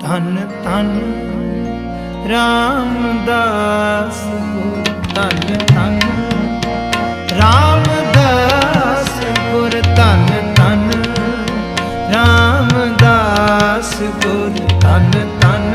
ਧਨ ਧਨ ਰਾਮਦਾਸ ਗੁਰ ਧਨ ਧਨ ਰਾਮਦਾਸ ਗੁਰ ਧਨ ਧਨ ਰਾਮਦਾਸ ਗੁਰ ਧਨ ਧਨ